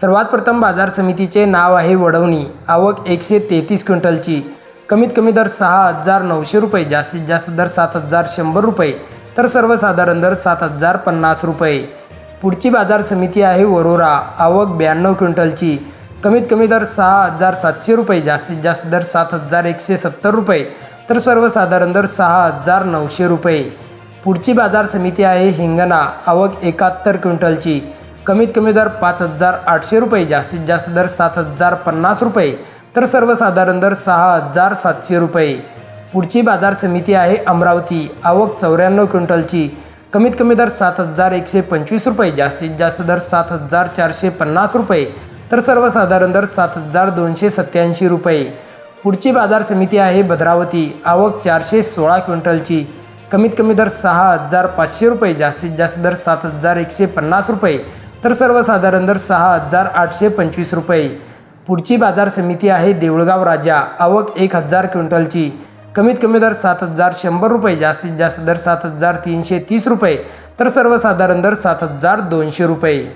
सर्वात प्रथम बाजार समितीचे नाव आहे वडवणी. आवक एकशे तेहतीस क्विंटलची. कमीत कमी दर सहा हजार नऊशे रुपये जास्तीत जास्त दर सात हजार शंभर रुपये तर सर्वसाधारण दर सात हजार पन्नास रुपये. पुढची बाजार समिती आहे वरोरा. आवक ब्याण्णव क्विंटलची. कमीत कमी दर सहा हजार सातशे रुपये जास्तीत जास्त दर सात हजार एकशे सत्तर रुपये तर सर्वसाधारण दर सहा हजार नऊशे रुपये. पुढची बाजार समिती आहे हिंगणा. आवक एकाहत्तर क्विंटलची. कमीत कमी दर पाच हजार आठशे रुपये जास्तीत जास्त दर सात हजार पन्नास रुपये तर सर्वसाधारण दर सहा हजार सातशे रुपये. पुढची बाजार समिती आहे अमरावती आवक चौऱ्याण्णव क्विंटलची. कमीत कमी दर सात हजार एकशे पंचवीस रुपये जास्तीत जास्त दर सात हजार चारशे पन्नास रुपये तर सर्वसाधारण दर सात हजार दोनशे सत्याऐंशी रुपये. पुढची बाजार समिती आहे भद्रावती आवक चारशे सोळा क्विंटलची. कमीत कमी दर सहा हजार पाचशे रुपये जास्तीत जास्त दर सात हजार एकशे पन्नास रुपये तर सर्वसाधारण दर सहा हजार आठशे पंचवीस रुपये. पुढची बाजार समिती आहे देऊळगाव राजा. आवक एक हजार क्विंटलची. कमीत कमी दर सात हजार शंभर रुपये जास्तीत जास्त दर सात हजार तीनशे तीस रुपये. तर सर्वसाधारण दर सात हजार दोनशे रुपये.